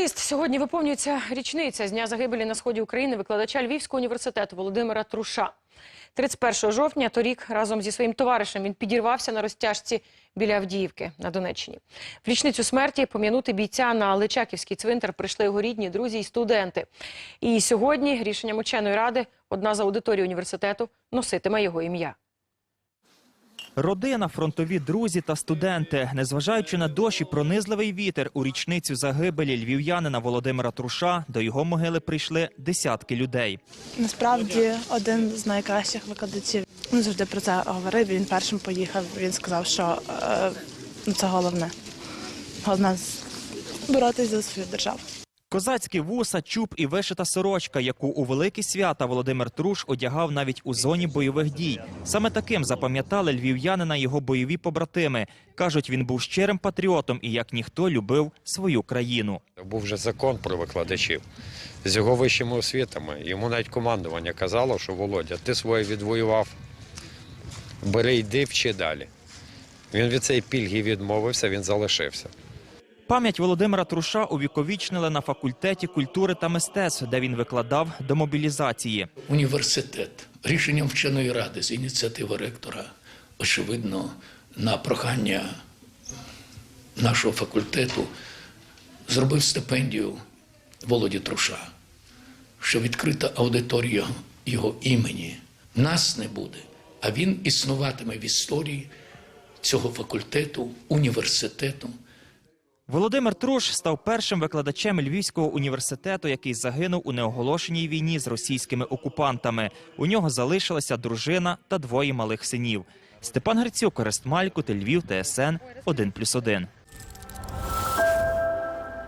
Артист сьогодні виповнюється річниця з дня загибелі на сході України викладача Львівського університету Володимира Труша. 31 жовтня торік разом зі своїм товаришем він підірвався на розтяжці біля Авдіївки на Донеччині. В річницю смерті пом'янути бійця на Личаківський цвинтар прийшли його рідні, друзі і студенти. І сьогодні рішенням ученої ради одна з аудиторій університету носитиме його ім'я. Родина, фронтові друзі та студенти, незважаючи на дощ і пронизливий вітер, у річницю загибелі львів'янина Володимира Труша до його могили прийшли десятки людей. Насправді один з найкращих викладачів. Він завжди про це говорив. Він першим поїхав. Він сказав, що е, ну, це головне. Головне боротися за свою державу. Козацькі вуса, чуб і вишита сорочка, яку у великі свята Володимир Труш одягав навіть у зоні бойових дій. Саме таким запам'ятали львів'янина його бойові побратими. Кажуть, він був щирим патріотом і як ніхто любив свою країну. Був вже закон про викладачів з його вищими освітами. Йому навіть командування казало, що Володя, ти своє відвоював, бери йди, вчи далі. Він від цієї пільги відмовився, він залишився. Пам'ять Володимира Труша увіковічнили на факультеті культури та мистецтв, де він викладав до мобілізації. університет рішенням вченої ради з ініціативи ректора, очевидно, на прохання нашого факультету зробив стипендію Володі Труша, що відкрита аудиторія його імені. Нас не буде, а він існуватиме в історії цього факультету, університету. Володимир Труш став першим викладачем Львівського університету, який загинув у неоголошеній війні з російськими окупантами. У нього залишилася дружина та двоє малих синів. Степан Грицюк, Орест Малькут, Львів, ТСН 1+,1.